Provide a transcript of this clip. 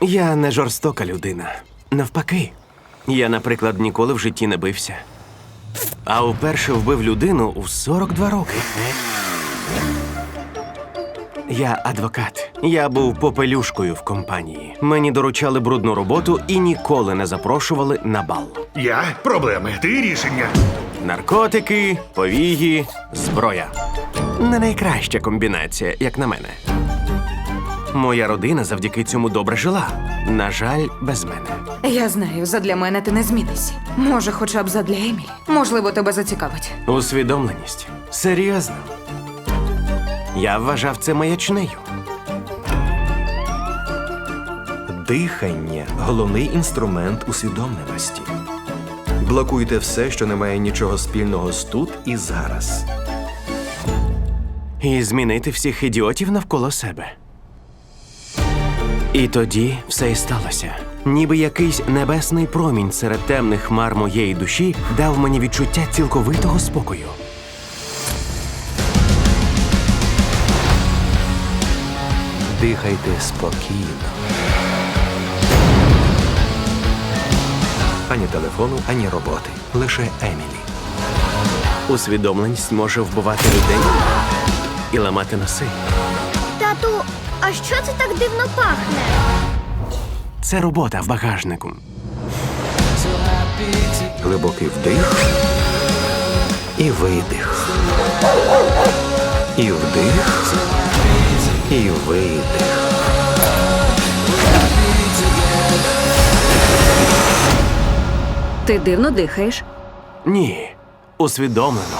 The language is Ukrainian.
Я не жорстока людина. Навпаки, я, наприклад, ніколи в житті не бився. А уперше вбив людину у 42 роки. Я адвокат. Я був попелюшкою в компанії. Мені доручали брудну роботу і ніколи не запрошували на бал. Я проблеми, ти рішення. Наркотики, повії, зброя. Не найкраща комбінація, як на мене. Моя родина завдяки цьому добре жила. На жаль, без мене. Я знаю, задля мене ти не змінишся. Може, хоча б задля Емілі. Можливо, тебе зацікавить. Усвідомленість. Серйозно. Я вважав це маячнею. Дихання головний інструмент усвідомленості. Блокуйте все, що не має нічого спільного з тут і зараз. І змінити всіх ідіотів навколо себе. І тоді все і сталося. Ніби якийсь небесний промінь серед темних хмар моєї душі дав мені відчуття цілковитого спокою. Дихайте спокійно. Ані телефону, ані роботи. Лише Емілі. Усвідомленість може вбивати людей і ламати носи. Тату, а що це так дивно пахне? Це робота в багажнику. Глибокий вдих і видих. І вдих, і видих. Ти дивно дихаєш. Ні, усвідомлено.